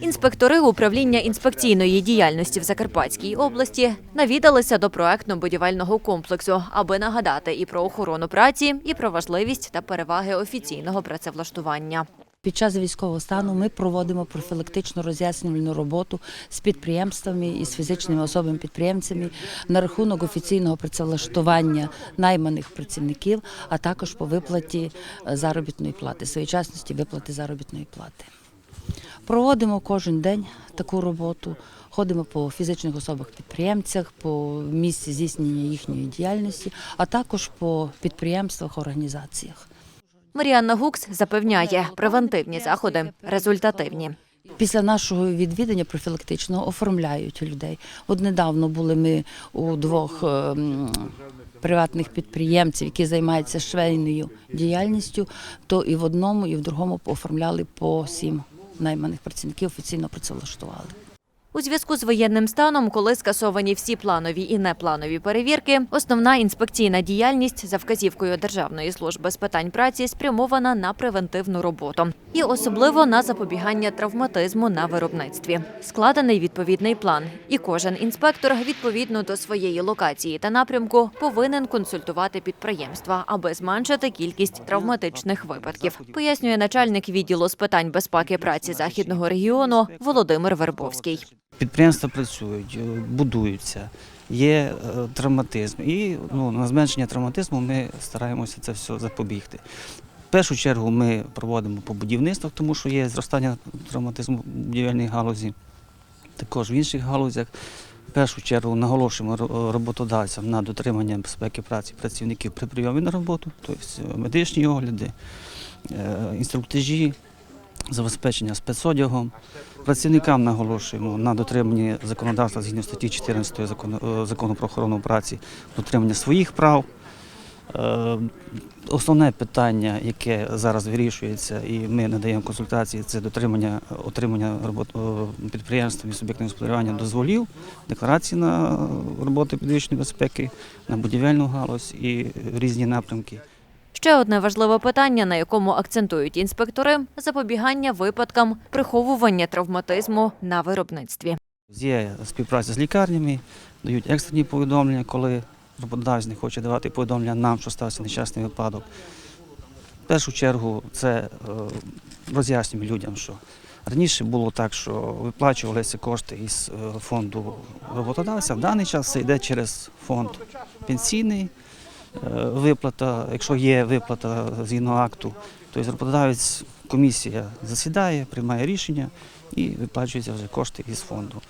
Інспектори управління інспекційної діяльності в Закарпатській області навідалися до проектно-будівельного комплексу, аби нагадати і про охорону праці, і про важливість та переваги офіційного працевлаштування. Під час військового стану ми проводимо профілактичну роз'яснювальну роботу з підприємствами і з фізичними особами-підприємцями на рахунок офіційного працевлаштування найманих працівників, а також по виплаті е, заробітної плати, своєчасності виплати заробітної плати. Проводимо кожен день таку роботу. Ходимо по фізичних особах-підприємцях, по місці здійснення їхньої діяльності, а також по підприємствах, організаціях. Маріанна Гукс запевняє, превентивні заходи результативні. Після нашого відвідання профілактичного оформляють людей. От недавно були ми у двох ем, приватних підприємців, які займаються швейною діяльністю, то і в одному, і в другому оформляли по сім найманих працівників, офіційно працевлаштували. У зв'язку з воєнним станом, коли скасовані всі планові і непланові перевірки, основна інспекційна діяльність за вказівкою Державної служби з питань праці спрямована на превентивну роботу і особливо на запобігання травматизму на виробництві. Складений відповідний план, і кожен інспектор відповідно до своєї локації та напрямку повинен консультувати підприємства, аби зменшити кількість травматичних випадків. Пояснює начальник відділу з питань безпеки праці західного регіону Володимир Вербовський. Підприємства працюють, е, будуються, є е, травматизм. І ну, на зменшення травматизму ми стараємося це все запобігти. В першу чергу ми проводимо по будівництвах, тому що є зростання травматизму в будівельній галузі, також в інших галузях. В першу чергу наголошуємо роботодавцям на дотримання безпеки праці працівників при прийомі на роботу, тобто медичні огляди, е, інструктажі, забезпечення спецодягом. Працівникам наголошуємо на дотриманні законодавства згідно статті 14 закону, е, закону про охорону праці, дотримання своїх прав. Е, Основне питання, яке зараз вирішується, і ми надаємо консультації, це дотримання отримання робот, е, підприємствами суб'єктами господарювання дозволів, декларації на роботи підвищеної безпеки, на будівельну галузь і різні напрямки. Ще одне важливе питання, на якому акцентують інспектори запобігання випадкам приховування травматизму на виробництві. Є співпраця з лікарнями, дають екстрені повідомлення, коли роботодавець не хоче давати повідомлення нам, що стався нещасний випадок. В першу чергу це е, роз'яснюємо людям, що раніше було так, що виплачувалися кошти із е, фонду роботодавця. В даний час це йде через фонд пенсійний виплата, якщо є виплата згідно акту, тобто роботодавець комісія засідає, приймає рішення і виплачуються вже кошти із фонду.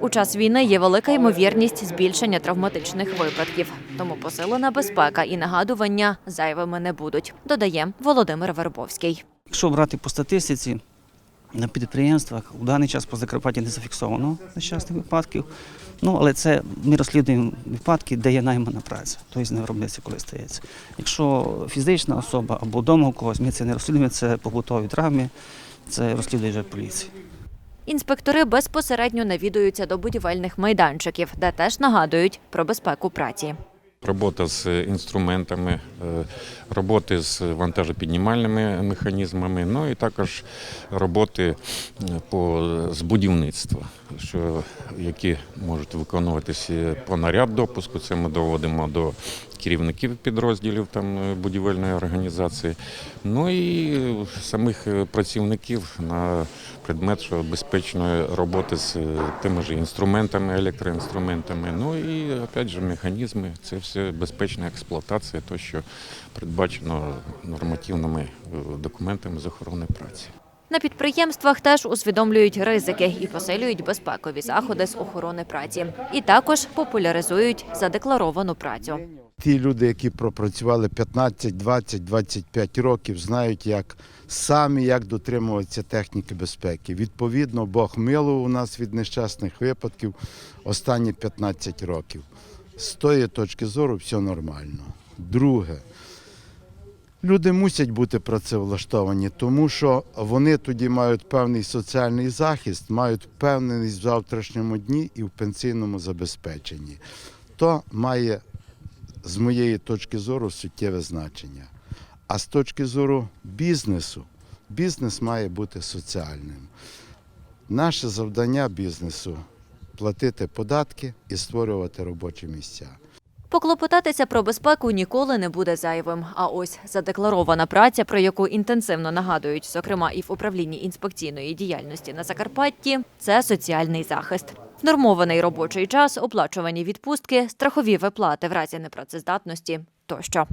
У час війни є велика ймовірність збільшення травматичних випадків, тому посилена безпека і нагадування зайвими не будуть, додає Володимир Вербовський. Якщо брати по статистиці, на підприємствах у даний час по Закарпатті не зафіксовано нещасних випадків. Ну, але це ми розслідуємо випадки, де є наймана праця, тобто не виробництво, коли стається. Якщо фізична особа або вдома у когось, ми це не розслідуємо, це побутові травми, це розслідує вже поліція. Інспектори безпосередньо навідуються до будівельних майданчиків, де теж нагадують про безпеку праці. Робота з інструментами, е, роботи з вантажопіднімальними механізмами, ну і також роботи е, по, з будівництва, що, які можуть виконуватися по наряд допуску. Це ми доводимо до керівників підрозділів там, е, будівельної організації, ну і самих е, працівників на предмет що безпечної роботи з е, тими ж інструментами, електроінструментами. Ну і опять же механізми. Це все безпечна експлуатація, то що передбачено нормативними документами з охорони праці. На підприємствах теж усвідомлюють ризики і посилюють безпекові заходи з охорони праці. І також популяризують задекларовану працю. Ті люди, які пропрацювали 15, 20, 25 років, знають, як самі як дотримуватися техніки безпеки. Відповідно, Бог милував у нас від нещасних випадків останні 15 років. З тої точки зору все нормально. Друге, люди мусять бути працевлаштовані, тому що вони тоді мають певний соціальний захист, мають впевненість в завтрашньому дні і в пенсійному забезпеченні. То має з моєї точки зору суттєве значення. А з точки зору бізнесу, бізнес має бути соціальним. Наше завдання бізнесу платити податки і створювати робочі місця. Поклопотатися про безпеку ніколи не буде зайвим. А ось задекларована праця, про яку інтенсивно нагадують, зокрема і в управлінні інспекційної діяльності на Закарпатті, це соціальний захист. Нормований робочий час, оплачувані відпустки, страхові виплати в разі непрацездатності тощо.